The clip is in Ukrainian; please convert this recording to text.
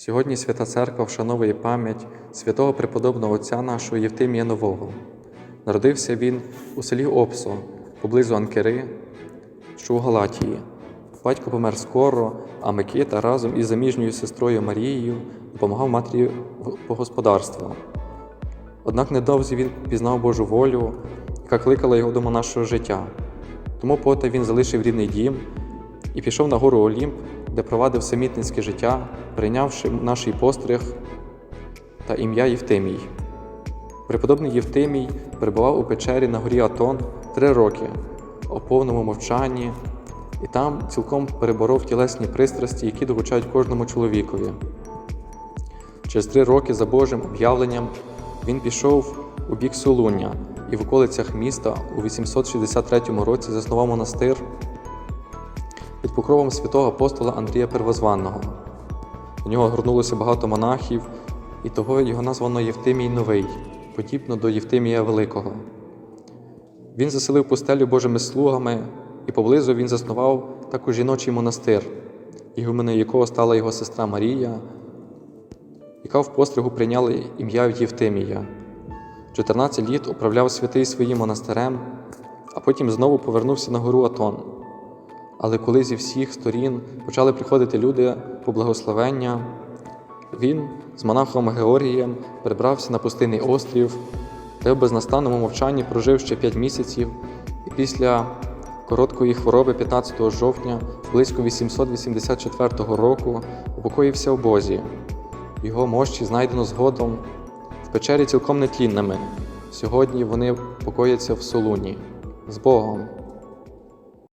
Сьогодні Свята Церква вшановує пам'ять святого преподобного отця нашого Євтимія Нового. Народився він у селі Опсо, поблизу Анкери, що у Галатії. Батько помер скоро, а Микита разом із заміжньою сестрою Марією допомагав матері по господарству. Однак недовзі він пізнав Божу волю, яка кликала його до монашого життя. Тому пота він залишив рідний дім і пішов на гору Олімп, де провадив самітницьке життя, прийнявши наший постриг та ім'я Євтимій. Преподобний Євтимій перебував у печері на горі Атон три роки у повному мовчанні, і там цілком переборов тілесні пристрасті, які докучають кожному чоловікові. Через три роки за Божим об'явленням він пішов у бік Солуння і в околицях міста у 863 році заснував монастир під покровом святого апостола Андрія Первозванного. У нього горнулося багато монахів, і того його названо Євтимій Новий, подібно до Євтимія Великого. Він заселив пустелю Божими слугами, і поблизу він заснував також жіночий монастир, ігуменою якого стала його сестра Марія, яка в постригу прийняла ім'я Євтимія. 14 літ управляв святий своїм монастирем, а потім знову повернувся на гору Атон. Але коли зі всіх сторін почали приходити люди по благословення, він з монахом Георгієм перебрався на пустинний острів, де в безнастанному мовчанні прожив ще п'ять місяців, і після короткої хвороби 15 жовтня близько 884 року упокоївся в Бозі. Його мощі знайдено згодом в печері цілком нетлінними. Сьогодні вони покояться в Солуні з Богом.